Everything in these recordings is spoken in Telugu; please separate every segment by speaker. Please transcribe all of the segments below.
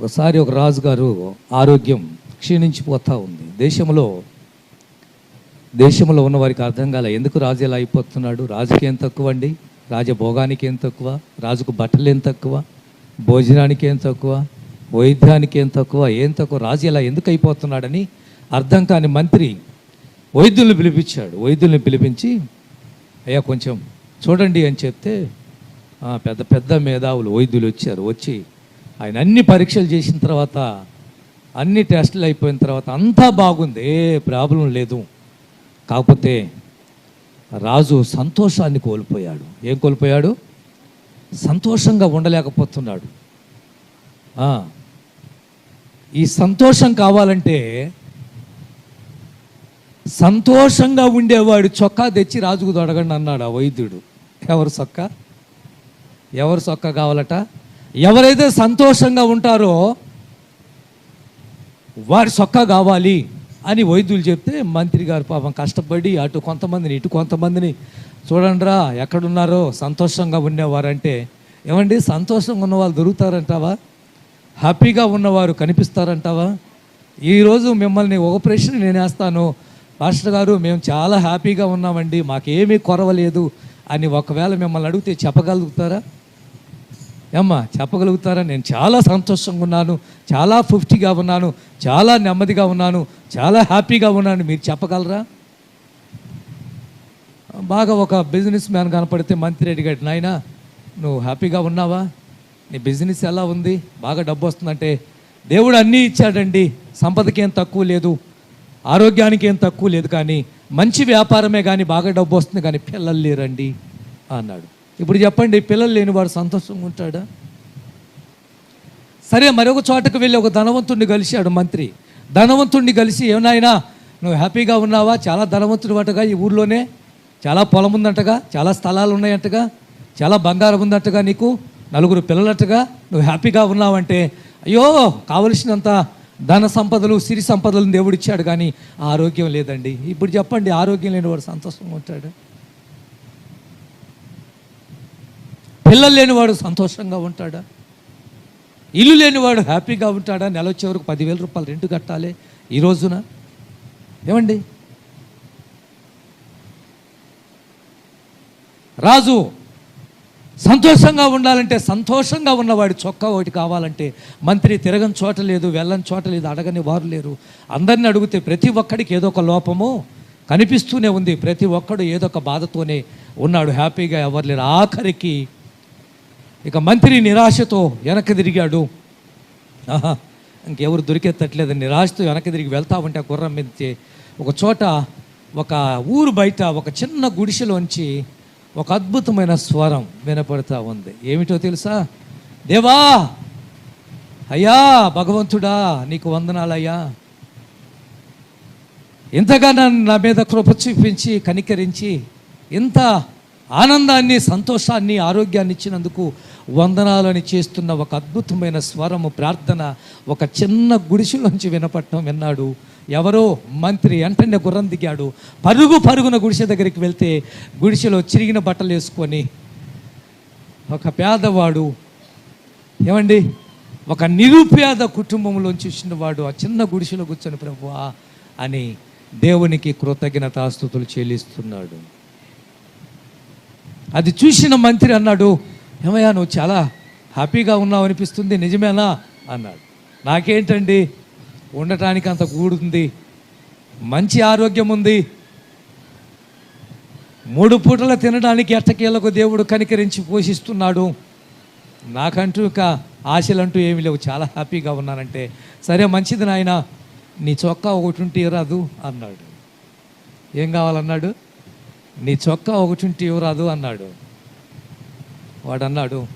Speaker 1: ఒకసారి ఒక రాజుగారు ఆరోగ్యం క్షీణించిపోతూ ఉంది. దేశంలో దేశంలో ఉన్న వారికి అర్థం కాలే. ఎందుకు రాజు ఎలా అయిపోతున్నాడు? రాజుకి ఏం తక్కువ అండి? రాజభోగానికి ఏం తక్కువ? రాజుకు బట్టలు ఏం తక్కువ? భోజనానికి ఏం తక్కువ? వైద్యానికి ఏం తక్కువ? ఏం తక్కువ? రాజు ఇలా ఎందుకు అయిపోతున్నాడని అర్థం కాని మంత్రి వైద్యుల్ని పిలిపించాడు. వైద్యుల్ని పిలిపించి అయ్యా కొంచెం చూడండి అని చెప్తే పెద్ద పెద్ద మేధావులు వైద్యులు వచ్చారు. వచ్చి ఆయన అన్ని పరీక్షలు చేసిన తర్వాత అన్ని టెస్టులు అయిపోయిన తర్వాత అంతా బాగుంది ఏ ప్రాబ్లం లేదు. కాకపోతే రాజు సంతోషాన్ని కోల్పోయాడు. ఏం కోల్పోయాడు? సంతోషంగా ఉండలేకపోతున్నాడు. ఈ సంతోషం కావాలంటే సంతోషంగా ఉండేవాడు చొక్కా తెచ్చి రాజుకు తొడగండి అన్నాడు ఆ వైద్యుడు. ఎవరు చొక్కా? ఎవరు చొక్కా కావాలట? ఎవరైతే సంతోషంగా ఉంటారో వారి చొక్కా కావాలి అని వైద్యులు చెప్తే మంత్రి గారు పాపం కష్టపడి అటు కొంతమందిని ఇటు కొంతమందిని చూడండిరా ఎక్కడున్నారో సంతోషంగా ఉండేవారంటే ఏమండి సంతోషంగా ఉన్నవాళ్ళు దొరుకుతారంటావా? హ్యాపీగా ఉన్నవారు కనిపిస్తారంటావా? ఈరోజు మిమ్మల్ని ఒక ప్రశ్న నేను వేస్తాను మాస్టర్ గారు మేము చాలా హ్యాపీగా ఉన్నామండి మాకేమీ కొరవలేదు అని ఒకవేళ మిమ్మల్ని అడిగితే చెప్పగలుగుతారా? ఏమ్మా చెప్పగలుగుతారా? నేను చాలా సంతోషంగా ఉన్నాను చాలా ఫిఫ్టీగా ఉన్నాను చాలా నెమ్మదిగా ఉన్నాను చాలా హ్యాపీగా ఉన్నాను. మీరు చెప్పగలరా? బాగా ఒక బిజినెస్ మ్యాన్ కనపడితే మంత్రి అడిగాడు నాయన నువ్వు హ్యాపీగా ఉన్నావా? నీ బిజినెస్ ఎలా ఉంది? బాగా డబ్బు వస్తుందంటే దేవుడు అన్నీ ఇచ్చాడండి. సంపదకి ఏం తక్కువ లేదు ఆరోగ్యానికి ఏం తక్కువ లేదు కానీ మంచి వ్యాపారమే కానీ బాగా డబ్బు వస్తుంది కానీ పిల్లలు లేరండి అన్నాడు. ఇప్పుడు చెప్పండి పిల్లలు లేని వాడు సంతోషంగా ఉంటాడా? సరే మరొక చోటకు వెళ్ళి ఒక ధనవంతుడిని కలిశాడు మంత్రి. ధనవంతుడిని కలిసి ఏమన్నాయినా నువ్వు హ్యాపీగా ఉన్నావా? చాలా ధనవంతుడు అటగా ఈ ఊర్లోనే? చాలా పొలం ఉందంటగా? చాలా స్థలాలు ఉన్నాయంటగా? చాలా బంగారం ఉందంటగా నీకు? నలుగురు పిల్లలట్టుగా నువ్వు హ్యాపీగా ఉన్నావంటే? అయ్యో కావలసినంత ధన సంపదలు సిరి సంపదలను దేవుడిచ్చాడు కానీ ఆరోగ్యం లేదండి. ఇప్పుడు చెప్పండి ఆరోగ్యం లేని వాడు సంతోషంగా ఉంటాడు? పిల్లలు లేనివాడు సంతోషంగా ఉంటాడా? ఇల్లు లేనివాడు హ్యాపీగా ఉంటాడా? నెల వచ్చే వరకు పదివేల రూపాయలు రెంట్ కట్టాలి ఈ రోజున? ఏమండి? రాజు సంతోషంగా ఉండాలంటే సంతోషంగా ఉన్నవాడి చొక్కా ఒకటి కావాలంటే మంత్రి తిరగని చోట లేదు వెళ్ళని చోట లేదు అడగని వారు లేరు. అందరిని అడిగితే ప్రతి ఒక్కడికి ఏదో ఒక లోపము కనిపిస్తూనే ఉంది. ప్రతి ఒక్కడు ఏదో ఒక బాధతోనే ఉన్నాడు. హ్యాపీగా ఎవరు లేరు. ఆఖరికి ఇక మంత్రి నిరాశతో వెనక్కి తిరిగాడు. ఆహా ఇంకెవరు దొరికేటట్లేదు నిరాశతో వెనక్కి తిరిగి వెళ్తా ఉంటే ఆ గుర్రం మీద ఒక చోట ఒక ఊరు బయట ఒక చిన్న గుడిసెలోంచి ఒక అద్భుతమైన స్వరం వినపడతా ఉంది. ఏమిటో తెలుసా? దేవా! అయ్యా భగవంతుడా నీకు వందనాలయ్యా. ఇంతగా నన్ను నా మీద కృప చూపించి కనికరించి ఇంత ఆనందాన్ని సంతోషాన్ని ఆరోగ్యాన్ని ఇచ్చినందుకు వందనాలని చేస్తున్న ఒక అద్భుతమైన స్వరము ప్రార్థన ఒక చిన్న గుడిసెలోంచి వినపడటం విన్నాడు. ఎవరో మంత్రి వెంటనే గుర్రం దిగాడు. పరుగు పరుగున గుడిసె దగ్గరికి వెళ్తే గుడిసెలో చిరిగిన బట్టలు వేసుకొని ఒక పేదవాడు ఏమండి? ఒక నిరుపేద కుటుంబంలోంచి వచ్చిన వాడు ఆ చిన్న గుడిసెలో కూర్చొని ప్రభువా అని దేవునికి కృతజ్ఞతాస్తుతులు చెల్లిస్తున్నాడు. అది చూసిన మంత్రి అన్నాడు ఏమయ్యా నువ్వు చాలా హ్యాపీగా ఉన్నావు అనిపిస్తుంది నిజమేనా? అన్నాడు. నాకేంటండి ఉండటానికి అంత కూడుంది మంచి ఆరోగ్యం ఉంది మూడు పూటల తినడానికి ఎట్టకేలకు దేవుడు కనికరించి పోషిస్తున్నాడు. నాకంటూ ఇక ఆశలంటూ ఏమీ లేవు చాలా హ్యాపీగా ఉన్నానంటే. సరే మంచిది నాయన నీ చొక్కా ఒకటి ఉంటే ఇవ్వరాదు అన్నాడు. ఏం కావాలన్నాడు? నీ చొక్కా ఒకటి ఉంటే ఇవ్వరాదు అన్నాడు. వాడు అన్నాడు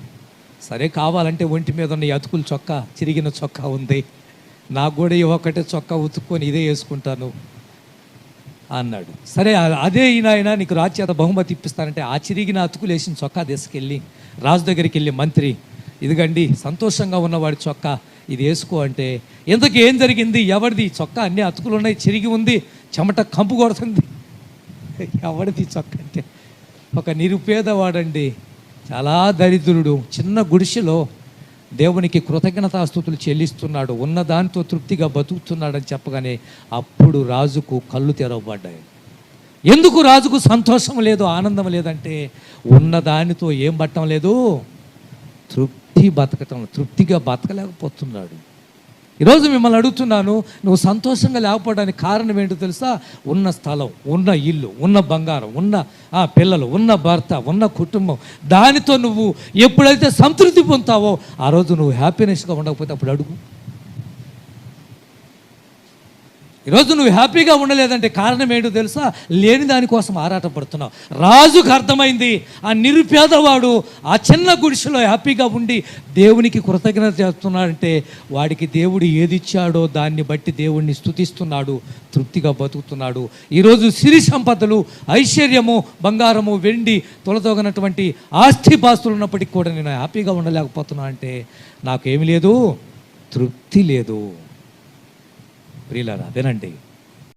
Speaker 1: సరే కావాలంటే ఒంటి మీద ఉన్న ఈ అతుకుల చొక్కా చిరిగిన చొక్కా ఉంది. నాకు కూడా ఈ ఒక్కటే చొక్కా ఉతుక్కొని ఇదే వేసుకుంటాను. అన్నాడు. సరే అదే ఈయన నీకు రాజ్యాత బహుమతి ఇప్పిస్తానంటే ఆ చిరిగిన అతుకులు వేసిన చొక్కా తీసుకెళ్ళి రాజు దగ్గరికి వెళ్ళి మంత్రి ఇదిగండి సంతోషంగా ఉన్నవాడి చొక్కా ఇది వేసుకో అంటే ఎందుకు ఏం జరిగింది? ఎవరిది చొక్కా అన్ని అతుకులు ఉన్నాయి చిరిగి ఉంది చెమట కంపు కొడుతుంది. ఎవరిది చొక్క అంటే? ఒక నిరుపేదవాడండి. చాలా దరిద్రుడు. చిన్న గుడిసెలో దేవునికి కృతజ్ఞతాస్థుతులు చెల్లిస్తున్నాడు. ఉన్న దానితో తృప్తిగా బతుకుతున్నాడని చెప్పగానే అప్పుడు రాజుకు కళ్ళు తెరవబడ్డాయి. ఎందుకు రాజుకు సంతోషం లేదు ఆనందం లేదంటే ఉన్న దానితో ఏం పట్టడం లేదు? తృప్తి బతకటం తృప్తిగా బతకలేకపోతున్నాడు. ఈరోజు మిమ్మల్ని అడుగుతున్నాను నువ్వు సంతోషంగా లేకపోవడానికి కారణం ఏంటో తెలుసా? ఉన్న స్థలం ఉన్న ఇల్లు ఉన్న బంగారం ఉన్న ఆ పిల్లలు ఉన్న భర్త ఉన్న కుటుంబం. దానితో నువ్వు ఎప్పుడైతే సంతృప్తి పొందుతావో ఆ రోజు నువ్వు హ్యాపీనెస్గా ఉండకపోతే అప్పుడు అడుగు. ఈరోజు నువ్వు హ్యాపీగా ఉండలేదంటే కారణం ఏంటో తెలుసా? లేని దానికోసం ఆరాటపడుతున్నావు రాజుకు అర్థమైంది ఆ నిరుపేదవాడు ఆ చిన్న గుడిసెలో హ్యాపీగా ఉండి దేవునికి కృతజ్ఞత చేస్తున్నాడంటే వాడికి దేవుడు ఏది ఇచ్చాడో దాన్ని బట్టి దేవుణ్ణి స్థుతిస్తున్నాడు తృప్తిగా బతుకుతున్నాడు. ఈరోజు సిరి సంపదలు ఐశ్వర్యము బంగారము వెండి తొలతోగనటువంటి ఆస్తిపాస్తులు ఉన్నప్పటికీ కూడా నేను హ్యాపీగా ఉండలేకపోతున్నా అంటే నాకేమి లేదు తృప్తి లేదు. ప్రియులారా అదేనండి.